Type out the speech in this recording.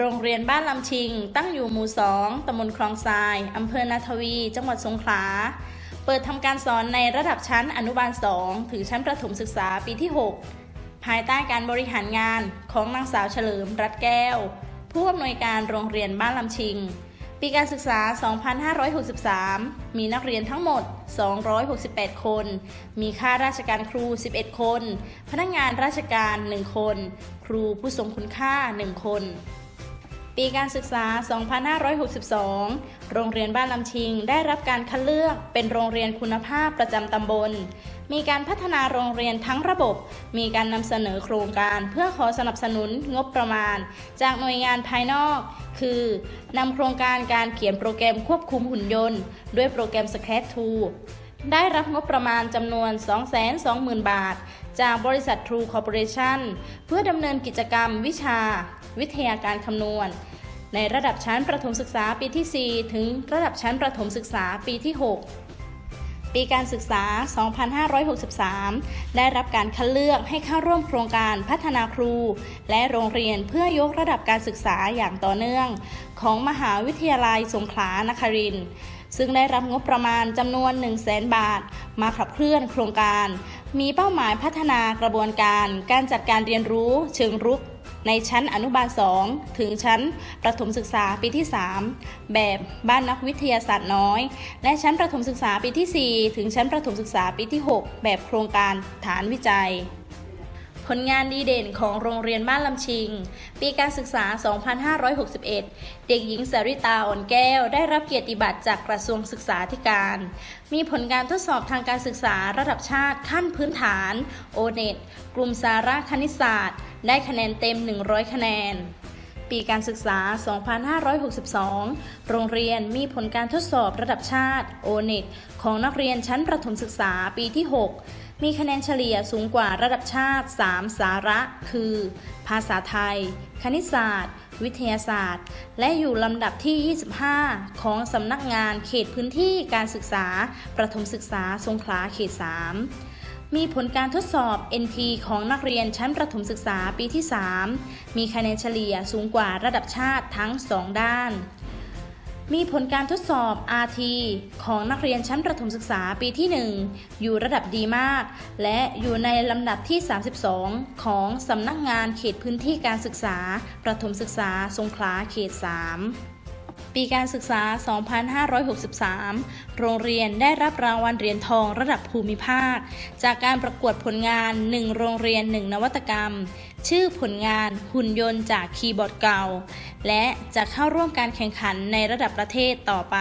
โรงเรียนบ้านลำชิง ตั้งอยู่หมู่สองตำบลคลองทราย อำเภอนาทวี จังหวัดสงขลา เปิดทำการสอนในระดับชั้นอนุบาล 2 ถึงชั้นประถมศึกษาปีที่ 6 ภายใต้การบริหารงานของนางสาวเฉลิมรัตแก้ว ผู้อำนวยการโรงเรียนบ้านลำชิง ปีการศึกษา 2563 มีนักเรียนทั้งหมด 268 คน มีข้าราชการครู 11 คน พนักงานราชการ 1 คน ครูผู้ทรงคุณค่า 1 คน ปีการศึกษา 2562 โรงเรียนบ้านลำชิง ได้รับการคัดเลือกเป็นโรงเรียนคุณภาพประจำตำบล มีการพัฒนาโรงเรียนทั้งระบบ มีการนำเสนอโครงการเพื่อขอสนับสนุนงบประมาณ จากหน่วยงานภายนอก คือนำโครงการการเขียนโปรแกรมควบคุมหุ่นยนต์ ด้วยโปรแกรม Scratch 2 ได้รับงบประมาณจำนวน 220,000 บาท จากบริษัท True Corporation เพื่อดำเนินกิจกรรมวิชา วิทยาการคำนวณ ในระดับชั้นประถมศึกษาปีที่ 4 ถึงระดับชั้นประถมศึกษาปีที่ 6 ปีการศึกษา 2563 ได้รับการคัดเลือกให้เข้าร่วมโครงการพัฒนาครู และโรงเรียนเพื่อยกระดับการศึกษาอย่างต่อเนื่อง ของมหาวิทยาลัยสงขลานครินทร์ ซึ่งได้รับงบประมาณจำนวน 1 0 0 0 0แบาท มาขับเคลื่อนโครงการ มีเป้าหมายพัฒนากระบวนการ การจัดการเรียนรู้ เชิงรุก ในชั้นอนุบาล 2 ถึงชั้นประถมศึกษาปีที่ 3 แบบบ้านนักวิทยาศาสตร์น้อย และชั้นประถมศึกษาปีที่ 4 ถึงชั้นประถมศึกษาปีที่ 6 แบบโครงการฐานวิจัย ผลงานดีเด่นของโรงเรียนบ้านลำชิง ปีการศึกษา 2561 เด็กหญิงสริตาอ่อนแก้ว ได้รับเกียรติบัตรจากกระทรวงศึกษาธิการ มีผลการทดสอบทางการศึกษาระดับชาติขั้นพื้นฐาน โอเน็ตกลุ่มสาระคณิตศาสตร์ ได้คะแนนเต็ม 100 คะแนนปีการศึกษา 2562 โรงเรียนมีผลการทดสอบระดับชาติโอเน็ตของนักเรียนชั้นประถมศึกษาปีที่ 6 มีคะแนนเฉลี่ยสูงกว่าระดับชาติ 3 สาระ คือ ภาษาไทย คณิตศาสตร์ วิทยาศาสตร์ และอยู่ลำดับที่ 25 ของสำนักงานเขตพื้นที่การศึกษา ประถมศึกษาสงขลาเขต 3 มีผลการทดสอบ NT ของนักเรียนชั้นประถมศึกษาปีที่ 3 มีคะแนนเฉลี่ยสูงกว่าระดับชาติทั้ง 2 ด้าน มีผลการทดสอบ RT ของนักเรียนชั้นประถมศึกษาปีที่ 1 อยู่ระดับดีมาก และอยู่ในลำดับที่ 32 ของสำนักงานเขตพื้นที่การศึกษา ประถมศึกษา สงขลาเขต 3ปีการศึกษา 2563 โรงเรียนได้รับรางวัลเหรียญทองระดับภูมิภาค จากการประกวดผลงาน 1 โรงเรียน 1 นวัตกรรม ชื่อผลงานหุ่นยนต์จากคีย์บอร์ดเก่า และจะเข้าร่วมการแข่งขันในระดับประเทศต่อไป